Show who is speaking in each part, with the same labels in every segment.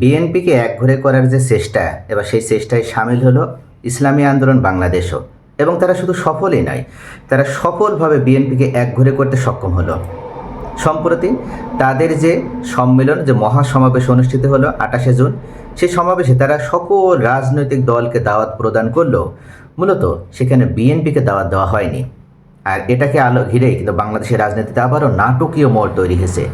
Speaker 1: বিএনপিকে একঘরে করার যে চেষ্টা, এবার সেই চেষ্টায় সামিল হলো ইসলামী আন্দোলন বাংলাদেশও। এবং তারা শুধু সফলই নয়, তারা সফলভাবে বিএনপিকে একঘরে করতে সক্ষম হলো। সম্প্রতি তাদের যে সম্মেলন, যে মহাসমাবেশ অনুষ্ঠিত হলো আঠাশে জুন, সেই সমাবেশে তারা সকল রাজনৈতিক দলকে দাওয়াত প্রদান করলেও মূলত সেখানে বিএনপিকে দাওয়াত দেওয়া হয়নি। আর এটাকে আলো ঘিরেই কিন্তু বাংলাদেশের রাজনীতিতে আবারও নাটকীয় মোড় তৈরি হয়েছে।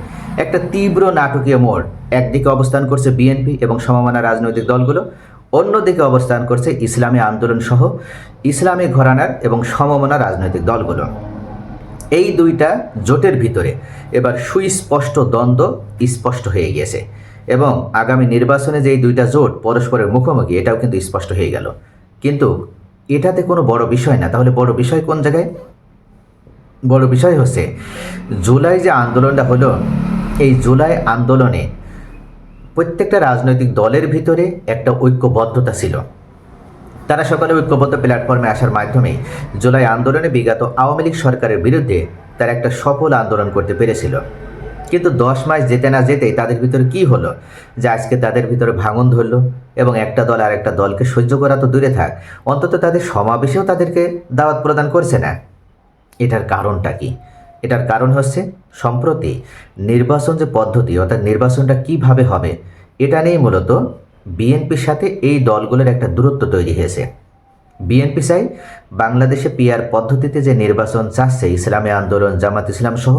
Speaker 1: একটা তীব্র নাটকীয় মোড়। একদিকে অবস্থান করছে বিএনপি এবং সমমানা রাজনৈতিক দলগুলো, অন্যদিকে অবস্থান করছে ইসলামী আন্দোলন সহ ইসলামী ঘরানার এবং সমমনা রাজনৈতিক দলগুলো। এই দুইটা জোটের ভিতরে এবার সুস্পষ্ট দ্বন্দ্ব স্পষ্ট হয়ে গিয়েছে এবং আগামী নির্বাচনে যে এই দুইটা জোট পরস্পরের মুখোমুখি, এটাও কিন্তু স্পষ্ট হয়ে গেল। কিন্তু এটাতে কোনো বড় বিষয় না। তাহলে বড় বিষয় কোন জায়গায়? বড় বিষয় হচ্ছে, জুলাই যে আন্দোলনটা হলো এই জুলাই আন্দোলনে প্রত্যেকটা রাজনৈতিক দলের ভিতরে একটা ঐক্যবদ্ধতা ছিল। তারা সকলে ঐক্যবদ্ধ প্ল্যাটফর্মে আসার মাধ্যমে জুলাই আন্দোলনে বিগত আওয়ামী লীগ সরকারের বিরুদ্ধে তারা একটা সফল আন্দোলন করতে পেরেছিল। কিন্তু দশ মাস যেতে না যেতেই তাদের ভিতরে কি হলো? যে আজকে তাদের ভিতরে ভাঙন ধরলো এবং একটা দল আর একটা দলকে সহ্য করা তো দূরে থাক, অন্তত তাদের সমাবেশেও তাদেরকে দাওয়াত প্রদান করছে না। এটার কারণটা কি? এটার কারণ হচ্ছে সম্প্রতি নির্বাচন যে পদ্ধতি, অর্থাৎ নির্বাচনটা কীভাবে হবে, এটা নিয়েই মূলত বিএনপির সাথে এই দলগুলোর একটা দূরত্ব তৈরি হয়েছে। বিএনপি চাই বাংলাদেশে পিআর পদ্ধতিতে যে নির্বাচন চাচ্ছে, ইসলামী আন্দোলন, জামাত ইসলাম সহ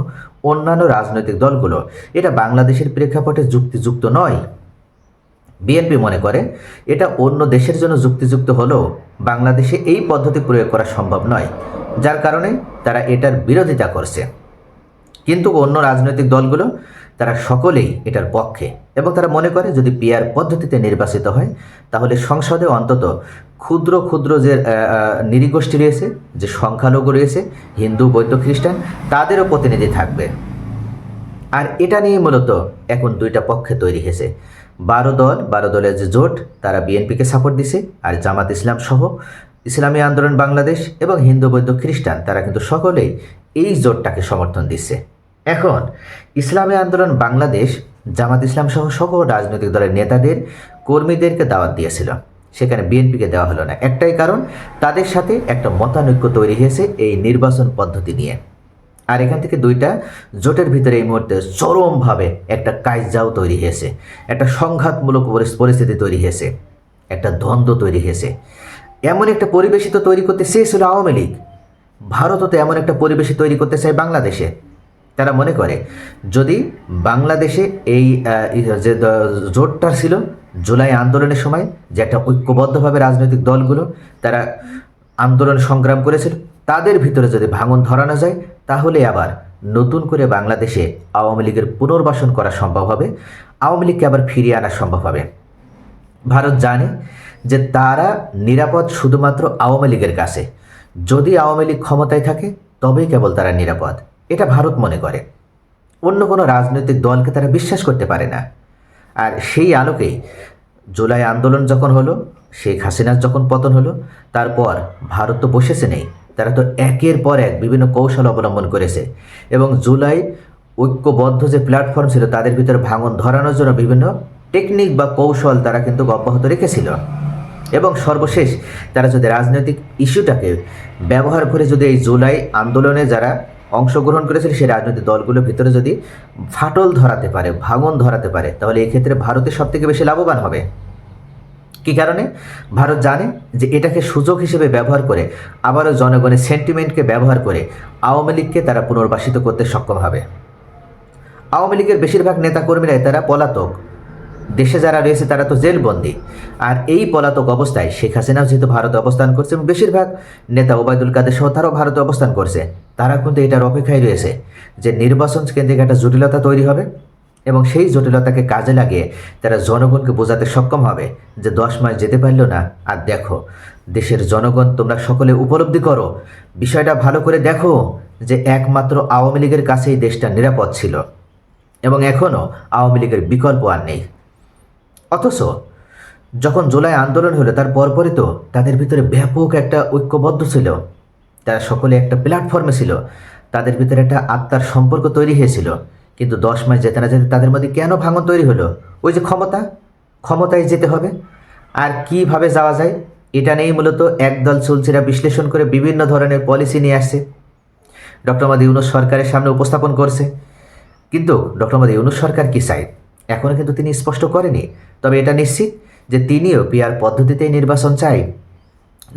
Speaker 1: অন্যান্য রাজনৈতিক দলগুলো, এটা বাংলাদেশের প্রেক্ষাপটে যুক্তিযুক্ত নয়। বিএনপি মনে করে এটা অন্য দেশের জন্য যুক্তিযুক্ত হলেও বাংলাদেশে এই পদ্ধতি প্রয়োগ করা সম্ভব নয় যার কারণে তারা এটার বিরোধিতা করছে। কিন্তু অন্য রাজনৈতিক দলগুলো তারা সকলেই এটার পক্ষে এবং তারা মনে করে যদি পিআর পদ্ধতিতে নির্বাচিত হয় তাহলে সংসদে অন্তত ক্ষুদ্র ক্ষুদ্র যে আহ, রয়েছে যে সংখ্যালঘু রয়েছে হিন্দু বৌদ্ধ খ্রিস্টান তাদেরও প্রতিনিধি থাকবে। আর এটা নিয়ে মূলত এখন দুইটা পক্ষে তৈরি হয়েছে। বারো দল, বারো দলের যে জোট, তারা বিএনপিকে সাপোর্ট দিছে আর জামাত ইসলাম সহ ইসলামী আন্দোলন বাংলাদেশ এবং হিন্দু, বৌদ্ধ, খ্রিস্টান, তারা কিন্তু সকলেই এই জোটটাকে সমর্থন দিচ্ছে এখন, ইসলামী আন্দোলন বাংলাদেশ, জামাত ইসলাম সহ সকল রাজনৈতিক দলের নেতাদের, কর্মীদেরকে দাওয়াত দিয়েছিল। সেখানে বিএনপিকে দেওয়া হলো না। একটাই কারণ, তাদের সাথে একটা মতানৈক্য তৈরি হয়েছে এই নির্বাচন পদ্ধতি নিয়ে। আর এখান থেকে দুইটা জোটের ভিতরে এই মুহূর্তে চরমভাবে একটা কাইজাও তৈরি হয়েছে। একটা সংঘাতমূলক পরিস্থিতি তৈরি হয়েছে। একটা দ্বন্দ্ব তৈরি হয়েছে। এমন একটা পরিবেশই তো তৈরি করতে চেয়েছিল আওয়ামী লীগ। ভারতও তো এমন একটা পরিবেশই তৈরি করতে চায় বাংলাদেশে। তারা মনে করে, যদি বাংলাদেশে এই যে জোটটা ছিল জুলাই আন্দোলনের সময় যে একটা ঐক্যবদ্ধভাবে রাজনৈতিক দলগুলো তারা আন্দোলন সংগ্রাম করেছিল, তাদের ভিতরে যদি ভাঙন ধরানো যায় তাহলে আবার নতুন করে বাংলাদেশে আওয়ামী লীগের পুনর্বাসন করা সম্ভব হবে, আওয়ামী লীগকে আবার ফিরিয়ে আনা সম্ভব হবে। ভারত জানে যে তারা নিরাপদ শুধুমাত্র আওয়ামী লীগের কাছে। যদি আওয়ামী লীগ ক্ষমতায় থাকে, তবেই কেবল তারা নিরাপদ। এটা ভারত মনে করে। অন্য কোনো রাজনৈতিক দলকে তারা বিশ্বাস করতে পারে না। আর সেই আলোকেই জুলাই আন্দোলন যখন হলো, শেখ হাসিনার যখন পতন হলো, তারপর ভারত তো বসেছে নেই। তারা তো একের পর এক বিভিন্ন কৌশল অবলম্বন করেছে। এবং জুলাই ঐক্যবদ্ধ যে প্ল্যাটফর্ম ছিল, তাদের ভিতরে ভাঙন ধরানোর জন্য বিভিন্ন টেকনিক বা কৌশল তারা কিন্তু অব্যাহত রেখেছিল। এবং সর্বশেষ তারা যদি রাজনৈতিক ইস্যুটাকে ব্যবহার করে যদি এই জুলাই আন্দোলনে যারা অংশগ্রহণ করেছিল, সেই রাজনৈতিক দলগুলোর ভিতরে যদি ফাটল ধরাতে পারে, ভাঙন ধরাতে পারে, তাহলে এক্ষেত্রে ভারতের সব থেকে বেশি লাভবান হবে। কি কারণে? ভারত জানে যে এটাকে সুযোগ হিসেবে ব্যবহার করে আবারও জনগণের সেন্টিমেন্টকে ব্যবহার করে আওয়ামী লীগকে তারা পুনর্বাসিত করতে সক্ষম হবে। আওয়ামী লীগের বেশিরভাগ নেতাকর্মীরাই তারা পলাতক। দেশে যারা রয়েছে তারা তো জেলবন্দি। আর এই পলাতক অবস্থায় শেখ হাসিনাও যেহেতু ভারতে অবস্থান করছে এবং বেশিরভাগ নেতা ওবায়দুল কাদের সহ তারাও ভারতে অবস্থান করছে, তারা কিন্তু এটার অপেক্ষায় রয়েছে যে নির্বাচন কেন্দ্রিক একটা জটিলতা তৈরি হবে। এবং সেই জটিলতাকে কাজে লাগিয়ে তারা জনগণকে বোঝাতে সক্ষম হবে যে দশ মাস যেতে পারল না। আর দেখো, দেশের জনগণ তোমরা সকলে উপলব্ধি করো। বিষয়টা ভালো করে দেখো যে একমাত্র আওয়ামী লীগের কাছেই দেশটা নিরাপদ ছিল এবং এখনও আওয়ামী লীগের বিকল্প আর নেই। অথচ যখন জুলাই আন্দোলন হলো, তার পরপরই তো তাদের ভিতরে ব্যাপক একটা ঐক্যবদ্ধ ছিল। তারা সকলে একটা প্ল্যাটফর্মে ছিল। তাদের ভিতরে একটা আত্মার সম্পর্ক তৈরি হয়েছিল। কিন্তু দশ মাস যেতে না যেতে তাদের মধ্যে কেন ভাঙন তৈরি হলো? ওই যে ক্ষমতা? ক্ষমতায় যেতে হবে। আর কীভাবে যাওয়া যায়? এটা নিয়েই মূলত একদল চলছিরা বিশ্লেষণ করে বিভিন্ন ধরনের পলিসি নিয়ে আসছে। ডক্টর মোদী ইউনুস সরকারের সামনে উপস্থাপন করছে। কিন্তু ডক্টর মোদী ইউনুস সরকার কি চায়? এখনও কিন্তু তিনি স্পষ্ট করেনি। তবে এটা নিশ্চিত যে তিনিও পিয়ার পদ্ধতিতেই নির্বাচন চায়।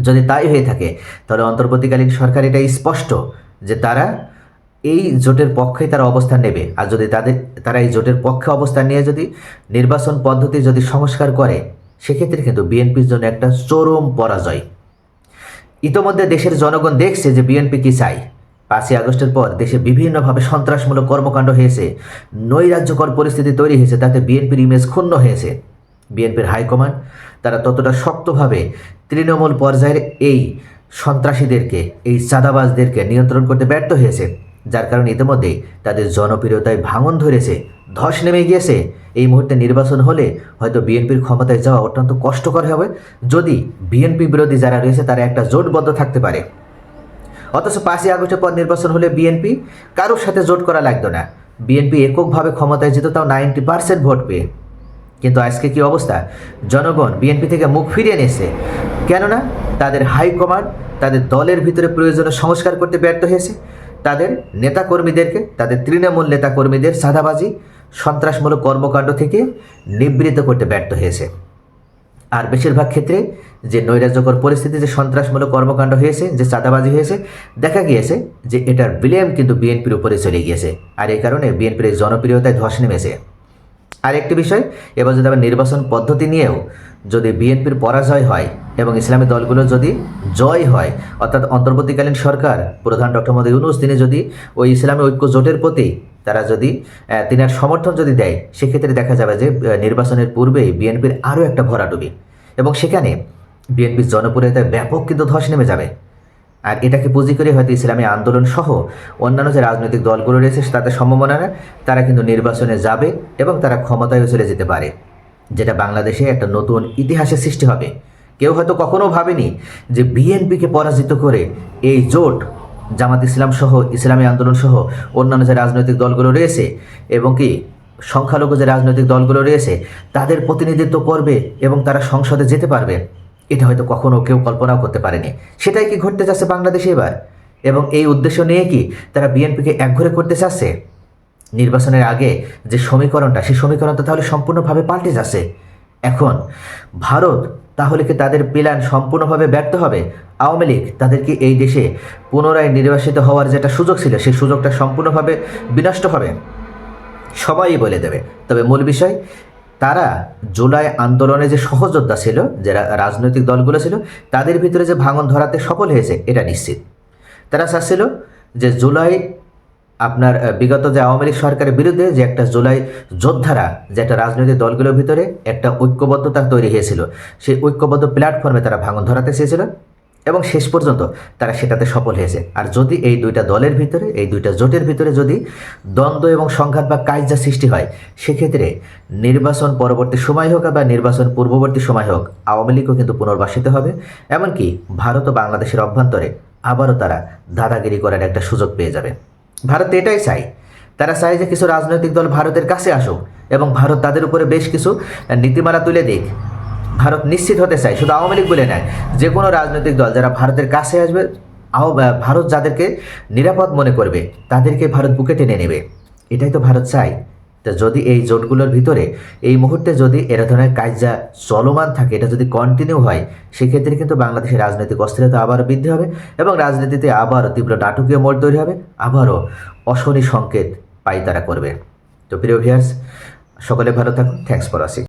Speaker 1: যদি তাই হয়ে থাকে, তাহলে অন্তর্বর্তীকালীন সরকার এটা স্পষ্ট যে তারা এই জোটের পক্ষে তারা অবস্থান নেবে। আর যদি তাদের, তারা এই জোটের পক্ষে অবস্থান নিয়ে যদি নির্বাচন পদ্ধতি যদি সংস্কার করে, সেক্ষেত্রে কিন্তু বিএনপির জন্য একটা চরম পরাজয়। ইতোমধ্যে দেশের জনগণ দেখছে যে বিএনপি কি চাই পাঁচই আগস্টের পর দেশে বিভিন্নভাবে সন্ত্রাসমূলক কর্মকাণ্ড হয়েছে, নৈরাজ্যকর পরিস্থিতি তৈরি হয়েছে, তাতে বিএনপির ইমেজ ক্ষুণ্ণ হয়েছে। বিএনপির হাইকমান্ড তারা ততটা শক্তভাবে তৃণমূল পর্যায়ের এই সন্ত্রাসীদেরকে, এই চাঁদাবাজদেরকে নিয়ন্ত্রণ করতে ব্যর্থ হয়েছে। যার কারণে ইতিমধ্যেই তাদের জনপ্রিয়তায় ভাঙন ধরেছে, ধস নেমে গিয়েছে। এই মুহূর্তে নির্বাচন হলে হয়তো বিএনপির ক্ষমতায় যাওয়া অত্যন্ত কষ্টকর হবে। যদি বিএনপি বিরোধী যারা রয়েছে, তারা একটা জোটবদ্ধ থাকতে পারে। অথচ পাঁচই আগস্টের পর নির্বাচন হলে বিএনপি কারোর সাথে জোট করা লাগতো না। বিএনপি এককভাবে ক্ষমতায় যেত, তাও নাইনটি পার্সেন্ট ভোট পেয়ে। কিন্তু আজকে কি অবস্থা? জনগণ বিএনপি থেকে মুখ ফিরিয়ে নিয়েছে। কেননা তাদের হাইকমান্ড, তাদের দলের ভিতরে প্রয়োজনীয় সংস্কার করতে ব্যর্থ হয়েছে। তাদের নেতাকর্মীদেরকে, তাদের তৃণমূল নেতাকর্মীদের সাদাবাজি, সন্ত্রাসমূলক কর্মকাণ্ড থেকে নিবৃত করতে ব্যর্থ হয়েছে। আর বেশিরভাগ ক্ষেত্রে যে নৈরাজ্যকর পরিস্থিতি, যে সন্ত্রাসমূলক কর্মকাণ্ড হয়েছে, যে চাঁদাবাজি হয়েছে, দেখা গিয়েছে যে এটার ব্লেম কিন্তু বিএনপির উপরে চলে গিয়েছে। আর এই কারণে বিএনপির জনপ্রিয়তায় ধস নেমেছে। আর একটি বিষয় এবার যদি আবার নির্বাচন পদ্ধতি নিয়েও যদি বিএনপির পরাজয় হয় এবং ইসলামী দলগুলো যদি জয় হয় অর্থাৎ অন্তর্বর্তীকালীন সরকার প্রধান ডক্টর মোদী ইউনুস তিনি যদি ওই ইসলামী ঐক্য জোটের প্রতি তারা যদি আহ, তিনার সমর্থন যদি দেয় সেক্ষেত্রে দেখা যাবে যে নির্বাচনের পূর্বেই বিএনপির আরও একটা ভরাডুবি। এবং সেখানে বিএনপির জনপ্রিয়তায় ব্যাপক কিন্তু ধস নেমে যাবে। আর এটাকে পুঁজি করে হয়তো ইসলামী আন্দোলন সহ অন্যান্য যে রাজনৈতিক দলগুলো রয়েছে তাদের সম্ভাবনা না তারা কিন্তু নির্বাচনে যাবে এবং তারা ক্ষমতায়ও চলে যেতে পারে, যেটা বাংলাদেশে একটা নতুন ইতিহাসের সৃষ্টি হবে। কেউ হয়তো কখনো ভাবেনি যে বিএনপিকে পরাজিত করে এই জোট, জামাত ইসলাম সহ, ইসলামী আন্দোলন সহ অন্যান্য যে রাজনৈতিক দলগুলো রয়েছে এবং কি সংখ্যালঘু যে রাজনৈতিক দলগুলো রয়েছে, তাদের প্রতিনিধিত্ব করবে এবং তারা সংসদে যেতে পারবে। এটা হয়তো কখনো কেউ কল্পনাও করতে পারেনি। সেটাই কি ঘটতে যাচ্ছে বাংলাদেশে এবার? এবং এই উদ্দেশ্য নিয়ে কি তারা বিএনপিকে একঘরে করতে চাচ্ছে? নির্বাচনের আগে যে সমীকরণটা, সেই সমীকরণটা তাহলে সম্পূর্ণভাবে পাল্টে যাচ্ছে। এখন ভারত তাহলে কি তাদের প্ল্যান সম্পূর্ণভাবে ব্যর্থ হবে? আওয়ামী লীগ তাদেরকে এই দেশে পুনরায় নির্বাসিত হওয়ার যেটা সুযোগ ছিল, সেই সুযোগটা সম্পূর্ণভাবে বিনষ্ট হবে? সবাই বলে দেবে। তবে মূল বিষয় তারা জুলাই আন্দোলনে যে সহযোদ্ধা ছিল, যে রাজনৈতিক দলগুলো ছিল, তাদের ভিতরে যে ভাঙন ধরাতে সফল হয়েছে, এটা নিশ্চিত। তারা চাচ্ছিল যে জুলাই আপনার বিগত যে আওয়ামী লীগ সরকারের বিরুদ্ধে যে একটা জুলাই যোদ্ধারা, যে একটা রাজনৈতিক দলগুলোর ভিতরে একটা ঐক্যবদ্ধতা তৈরি হয়েছিল, সেই ঐক্যবদ্ধ প্ল্যাটফর্মে তারা ভাঙন ধরাতে চেয়েছিল। এবং শেষ পর্যন্ত তারা সেটাতে সফল হয়েছে। আর যদি এই দুইটা দলের ভিতরে, এই দুইটা জোটের ভিতরে যদি দ্বন্দ্ব এবং সংঘাত বা কাজা সৃষ্টি হয়, সেক্ষেত্রে নির্বাচন পরবর্তী সময় হোক বা নির্বাচন পূর্ববর্তী সময় হোক, আওয়ামী লীগও কিন্তু পুনর্বাসিত হবে। এমনকি ভারত ও বাংলাদেশের অভ্যন্তরে আবারও তারা দাদাগিরি করার একটা সুযোগ পেয়ে যাবে। ভারত এটাই চায়। তারা চায় যে কিছু রাজনৈতিক দল ভারতের কাছে আসুক এবং ভারত তাদের উপরে বেশ কিছু নীতিমালা তুলে দিক। ভারত নিশ্চিত হতে চায়, শুধু আওয়ামী লীগ বলে নয়, যে কোনো রাজনৈতিক দল যারা ভারতের কাছে আসবে ভারত যাদেরকে নিরাপদ মনে করবে, তাদেরকে ভারত বুকে টেনে নেবে। এটাই তো ভারত চায়। তো যদি এই জোটগুলোর ভিতরে, এই মুহূর্তে যদি এরা ধরনের কাজা চলমান থাকে, এটা যদি কন্টিনিউ হয়, সেক্ষেত্রে কিন্তু বাংলাদেশের রাজনৈতিক অস্থিরতা আবারও বৃদ্ধি হবে এবং রাজনীতিতে আবারও তীব্র নাটকীয় মোড় তৈরি হবে, আবারও অশনি সংকেত পাই তারা করবে। তো প্রিয় ভিয়ার্স সকলে ভালো থাকুন। Thanks for watching